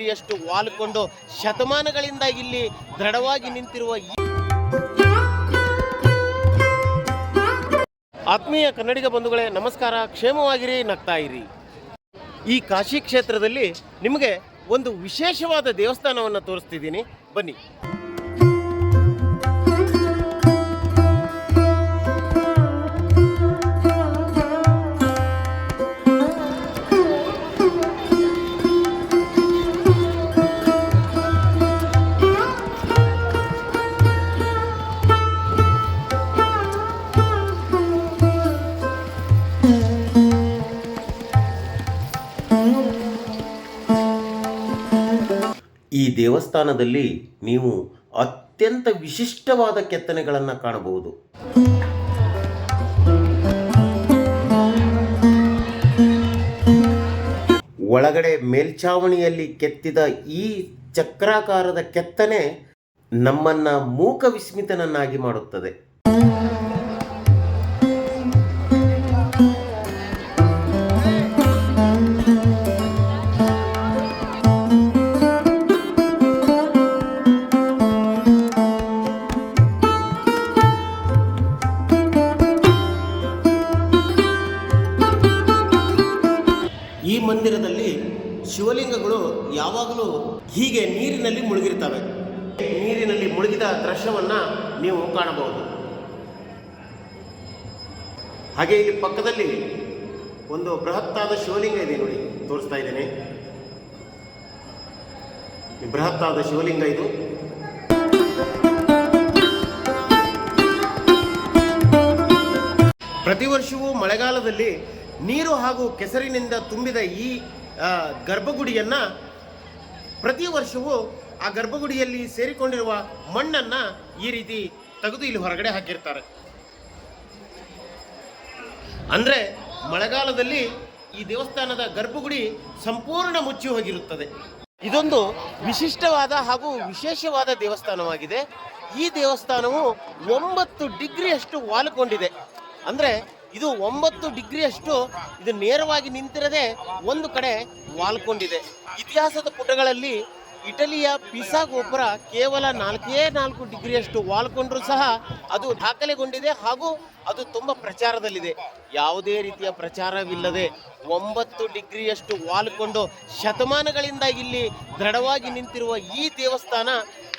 ಡಿಗ್ರಿಯಷ್ಟು ವಾಲ್ಕೊಂಡು ಶತಮಾನಗಳಿಂದ ಇಲ್ಲಿ ದೃಢವಾಗಿ ನಿಂತಿರುವ ಆತ್ಮೀಯ ಕನ್ನಡಿಗ ಬಂಧುಗಳೇ, ನಮಸ್ಕಾರ. ಕ್ಷೇಮವಾಗಿರಿ, ನಗ್ತಾ ಇರಿ. ಈ ಕಾಶಿ ಕ್ಷೇತ್ರದಲ್ಲಿ ನಿಮಗೆ ಒಂದು ವಿಶೇಷವಾದ ದೇವಸ್ಥಾನವನ್ನು ತೋರಿಸ್ತಿದ್ದೀನಿ. ಬನ್ನಿ. ಈ ದೇವಸ್ಥಾನದಲ್ಲಿ ನೀವು ಅತ್ಯಂತ ವಿಶಿಷ್ಟವಾದ ಕೆತ್ತನೆಗಳನ್ನು ಕಾಣಬಹುದು. ಒಳಗಡೆ ಮೇಲ್ಛಾವಣಿಯಲ್ಲಿ ಕೆತ್ತಿದ ಈ ಚಕ್ರಾಕಾರದ ಕೆತ್ತನೆ ನಮ್ಮನ್ನ ಮೂಕ ವಿಸ್ಮಿತನನ್ನಾಗಿ ಮಾಡುತ್ತದೆ. ಈ ಮಂದಿರದಲ್ಲಿ ಶಿವಲಿಂಗಗಳು ಯಾವಾಗಲೂ ಹೀಗೆ ನೀರಿನಲ್ಲಿ ಮುಳುಗಿರ್ತವೆ. ನೀರಿನಲ್ಲಿ ಮುಳುಗಿದ ದೃಶ್ಯವನ್ನು ನೀವು ಕಾಣಬಹುದು. ಹಾಗೆ ಇಲ್ಲಿ ಪಕ್ಕದಲ್ಲಿ ಒಂದು ಬೃಹತ್ತಾದ ಶಿವಲಿಂಗ ಇದೆ ನೋಡಿ, ತೋರಿಸ್ತಾ ಇದ್ದೇನೆ. ಬೃಹತ್ತಾದ ಶಿವಲಿಂಗ ಇದು. ಪ್ರತಿ ವರ್ಷವೂ ಮಳೆಗಾಲದಲ್ಲಿ ನೀರು ಹಾಗೂ ಕೆಸರಿನಿಂದ ತುಂಬಿದ ಈ ಗರ್ಭಗುಡಿಯನ್ನು ಪ್ರತಿ ವರ್ಷವೂ ಆ ಗರ್ಭಗುಡಿಯಲ್ಲಿ ಸೇರಿಕೊಂಡಿರುವ ಮಣ್ಣನ್ನು ಈ ರೀತಿ ತೆಗೆದು ಇಲ್ಲಿ ಹೊರಗಡೆ ಹಾಕಿರ್ತಾರೆ. ಅಂದರೆ ಮಳೆಗಾಲದಲ್ಲಿ ಈ ದೇವಸ್ಥಾನದ ಗರ್ಭಗುಡಿ ಸಂಪೂರ್ಣ ಮುಚ್ಚಿ ಹೋಗಿರುತ್ತದೆ. ಇದೊಂದು ವಿಶಿಷ್ಟವಾದ ಹಾಗೂ ವಿಶೇಷವಾದ ದೇವಸ್ಥಾನವಾಗಿದೆ. ಈ ದೇವಸ್ಥಾನವು ಒಂಬತ್ತು ಡಿಗ್ರಿಯಷ್ಟು ವಾಲುಕೊಂಡಿದೆ. ಅಂದ್ರೆ ಇದು ಒಂಬತ್ತು ಡಿಗ್ರಿಯಷ್ಟು ಇದು ನೇರವಾಗಿ ನಿಂತಿರದೆ ಒಂದು ಕಡೆ ವಾಲ್ಕೊಂಡಿದೆ. ಇತಿಹಾಸದ ಪುಟಗಳಲ್ಲಿ ಇಟಲಿಯ ಪಿಸಾ ಗೋಪುರ ಕೇವಲ ನಾಲ್ಕೇ ನಾಲ್ಕು ಡಿಗ್ರಿಯಷ್ಟು ವಾಲ್ಕೊಂಡ್ರೂ ಸಹ ಅದು ದಾಖಲೆಗೊಂಡಿದೆ ಹಾಗೂ ಅದು ತುಂಬ ಪ್ರಚಾರದಲ್ಲಿದೆ. ಯಾವುದೇ ರೀತಿಯ ಪ್ರಚಾರವಿಲ್ಲದೆ ಒಂಬತ್ತು ಡಿಗ್ರಿಯಷ್ಟು ವಾಲ್ಕೊಂಡು ಶತಮಾನಗಳಿಂದ ಇಲ್ಲಿ ದೃಢವಾಗಿ ನಿಂತಿರುವ ಈ ದೇವಸ್ಥಾನ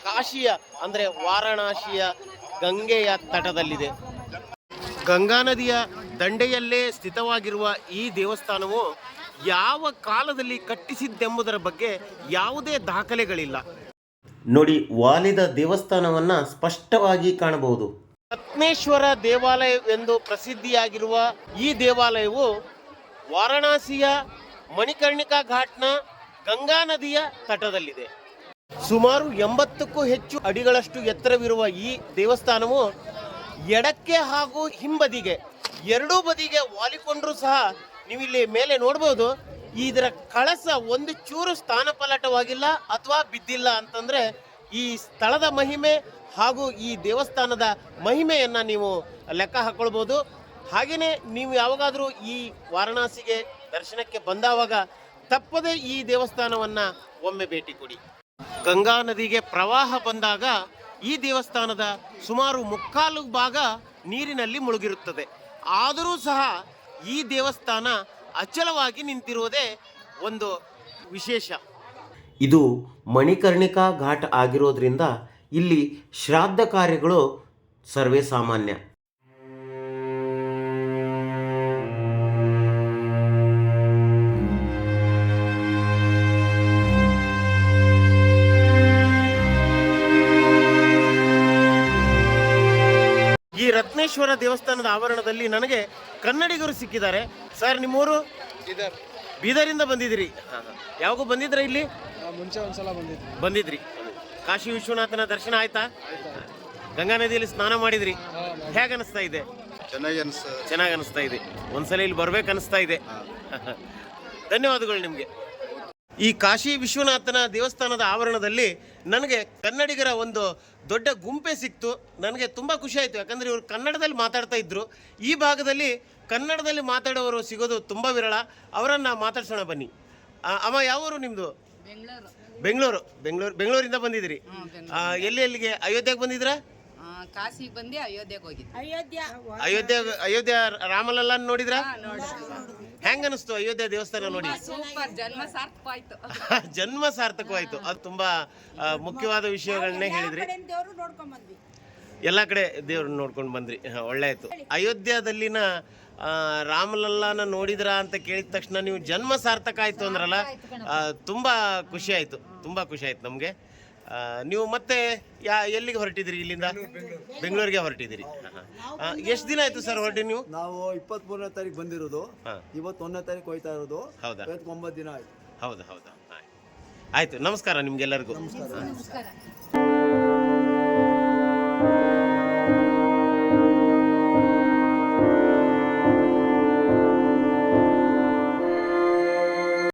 ಕಾಶಿಯ, ಅಂದರೆ ವಾರಣಾಸಿಯ ಗಂಗೆಯ ತಟದಲ್ಲಿದೆ. ಗಂಗಾ ನದಿಯ ದಂಡೆಯಲ್ಲೇ ಸ್ಥಿತವಾಗಿರುವ ಈ ದೇವಸ್ಥಾನವು ಯಾವ ಕಾಲದಲ್ಲಿ ಕಟ್ಟಿಸಿದ್ದೆಂಬುದರ ಬಗ್ಗೆ ಯಾವುದೇ ದಾಖಲೆಗಳಿಲ್ಲ. ನೋಡಿ ವಾಲಿದ ದೇವಸ್ಥಾನವನ್ನ ಸ್ಪಷ್ಟವಾಗಿ ಕಾಣಬಹುದು. ರತ್ನೇಶ್ವರ ದೇವಾಲಯವೆಂದು ಪ್ರಸಿದ್ಧಿಯಾಗಿರುವ ಈ ದೇವಾಲಯವು ವಾರಣಾಸಿಯ ಮಣಿಕರ್ಣಿಕಾ ಘಾಟ್ನ ಗಂಗಾ ನದಿಯ ತಟದಲ್ಲಿದೆ. ಸುಮಾರು ಎಂಬತ್ತಕ್ಕೂ ಹೆಚ್ಚು ಅಡಿಗಳಷ್ಟು ಎತ್ತರವಿರುವ ಈ ದೇವಸ್ಥಾನವು ಎಡಕ್ಕೆ ಹಾಗೂ ಹಿಂಬದಿಗೆ. ಎರಡೂ ಬದಿಗೆ ವಾಲಿಕೊಂಡ್ರೂ ಸಹ ನೀವು ಇಲ್ಲಿ ಮೇಲೆ ನೋಡ್ಬೋದು. ಇದರ ಕಳಸ ಒಂದು ಚೂರು ಸ್ಥಾನಪಲಟವಾಗಿಲ್ಲ ಅಥವಾ ಬಿದ್ದಿಲ್ಲ ಅಂತಂದ್ರೆ ಈ ಸ್ಥಳದ ಮಹಿಮೆ ಹಾಗೂ ಈ ದೇವಸ್ಥಾನದ ಮಹಿಮೆಯನ್ನು ನೀವು ಲೆಕ್ಕ ಹಾಕ್ಕೊಳ್ಬೋದು ಹಾಗೆಯೇ ನೀವು ಯಾವಾಗಾದರೂ ಈ ವಾರಣಾಸಿಗೆ ದರ್ಶನಕ್ಕೆ ಬಂದಾವಾಗ ತಪ್ಪದೇ ಈ ದೇವಸ್ಥಾನವನ್ನ ಒಮ್ಮೆ ಭೇಟಿ ಕೊಡಿ. ಗಂಗಾ ನದಿಗೆ ಪ್ರವಾಹ ಬಂದಾಗ ಈ ದೇವಸ್ಥಾನದ ಸುಮಾರು ಮುಕ್ಕಾಲು ಭಾಗ ನೀರಿನಲ್ಲಿ ಮುಳುಗಿರುತ್ತದೆ. ಆದರೂ ಸಹ ಈ ದೇವಸ್ಥಾನ ಅಚಲವಾಗಿ ನಿಂತಿರುವುದೇ ಒಂದು ವಿಶೇಷ. ಇದು ಮಣಿಕರ್ಣಿಕಾ ಘಾಟ್ ಆಗಿರೋದ್ರಿಂದ ಇಲ್ಲಿ ಶ್ರಾದ್ದ ಕಾರ್ಯಗಳು ಸರ್ವೇ ಸಾಮಾನ್ಯ. ಈ ದೇವಸ್ಥಾನದ ಆವರಣದಲ್ಲಿ ನನಗೆ ಕನ್ನಡಿಗರು ಸಿಕ್ಕಿದ್ದಾರೆ. ಸರ್ ನಿಮ್ಮೂರು? ಬೀದರ್. ಬೀದರಿಂದ ಬಂದಿದ್ರಿ ಯಾವಾಗೂ ಬಂದಿದ್ರ ಇಲ್ಲಿ? ಮುಂಚೆ ಒಂದ್ಸಲ ಬಂದಿದ್ವಿ ಬಂದಿದ್ರಿ. ಕಾಶಿ ವಿಶ್ವನಾಥನ ದರ್ಶನ ಆಯ್ತಾ? ಗಂಗಾ ನದಿಯಲ್ಲಿ ಸ್ನಾನ ಮಾಡಿದ್ರಿ. ಹೇಗೆ ಅನಿಸ್ತಾ ಇದೆ? ಚೆನ್ನಾಗಿ ಅನಿಸ್ತಾ ಚೆನ್ನಾಗಿ ಅನಿಸ್ತಾ ಇದೆ. ಒಂದ್ಸಲ ಇಲ್ಲಿ ಬರ್ಬೇಕು ಅನಿಸ್ತಾ ಇದೆ ಧನ್ಯವಾದಗಳು ನಿಮಗೆ. ಈ ಕಾಶಿ ವಿಶ್ವನಾಥನ ದೇವಸ್ಥಾನದ ಆವರಣದಲ್ಲಿ ನನಗೆ ಕನ್ನಡಿಗರ ಒಂದು ದೊಡ್ಡ ಗುಂಪೆ ಸಿಕ್ತು. ನನಗೆ ತುಂಬ ಖುಷಿ ಆಯಿತು. ಯಾಕಂದರೆ ಇವರು ಕನ್ನಡದಲ್ಲಿ ಮಾತಾಡ್ತಾ ಇದ್ದರು ಈ ಭಾಗದಲ್ಲಿ ಕನ್ನಡದಲ್ಲಿ ಮಾತಾಡೋರು ಸಿಗೋದು ತುಂಬ ವಿರಳ. ಅವರನ್ನು ಮಾತಾಡ್ಸೋಣ ಬನ್ನಿ. ಅಮ್ಮ ಯಾವೂರು ನಿಮ್ಮದು ಬೆಂಗಳೂರು. ಬೆಂಗಳೂರು. ಬೆಂಗಳೂರು ಬೆಂಗಳೂರಿಂದ ಬಂದಿದ್ದೀರಿ. ಎಲ್ಲಿ ಎಲ್ಲಿಗೆ? ಅಯೋಧ್ಯೆಗೆ ಬಂದಿದ್ರಾ ಕಾಶಿಗೆ ಬಂದು ಅಯೋಧ್ಯೆಗೆ ಹೋಗಿದ್ದೆ ಅಯೋಧ್ಯೆ. ಅಯೋಧ್ಯೆ ರಾಮಲಲ್ಲ ನೋಡಿದ್ರಾ? ಹೆಂಗ ಅನಿಸ್ತು ಅಯೋಧ್ಯೆ ದೇವಸ್ಥಾನ ನೋಡಿ? ಸೂಪರ್ ಜನ್ಮ ಸಾರ್ಥಕವಾಯ್ತು ಜನ್ಮ ಸಾರ್ಥಕವಾಯ್ತು ಅದು ತುಂಬಾ ಆ, ಮುಖ್ಯವಾದ ವಿಷಯಗಳನ್ನೇ ಹೇಳಿದ್ರಿ. ದೇವರು ನೋಡ್ಕೊಂಡ್ ಬಂದ್ವಿ. ಎಲ್ಲ ಕಡೆ ದೇವ್ರನ್ನ ನೋಡ್ಕೊಂಡು ಬಂದ್ರಿ. ಹ, ಒಳ್ಳೆ ಆಯ್ತು ಅಯೋಧ್ಯದಲ್ಲಿನ ಆ, ರಾಮಲಲ್ಲಾನ ನೋಡಿದ್ರ ಅಂತ ಕೇಳಿದ ತಕ್ಷಣ ನೀವು ಜನ್ಮ ಸಾರ್ಥಕ ಆಯ್ತು ಅಂದ್ರಲ್ಲ ಆ, ತುಂಬಾ ಖುಷಿ ಆಯ್ತು. ತುಂಬಾ ಖುಷಿ ಆಯ್ತು ನಮಗೆ. ನೀವು ಮತ್ತೆ ಯಾ ಎಲ್ಲಿಗೆ ಹೊರಟಿದ್ರಿ ಇಲ್ಲಿಂದ? ಬೆಂಗಳೂರಿಗೆ ಹೊರಟಿದ್ದೀರಿ. ಎಷ್ಟು ದಿನ ಆಯ್ತು ಸರ್ ಹೊರಟಿ ನೀವು? ನಾವು ಇಪ್ಪತ್ತ್ ಮೂರನೇ ತಾರೀಕು ಬಂದಿರೋದು. ಹಾ. ಇವತ್ತು ಒಂದನೇ ತಾರೀಕು ಹೋಯ್ತಾ ಇರೋದು. ಹೌದಾ? ಇವತ್ತು ಒಂಬತ್ತು ದಿನ ಆಯ್ತು. ಹೌದಾ ಹೌದಾ. ಆಯ್ತು. ಆಯ್ತು. ನಮಸ್ಕಾರ ನಿಮ್ಗೆಲ್ಲರಿಗೂ.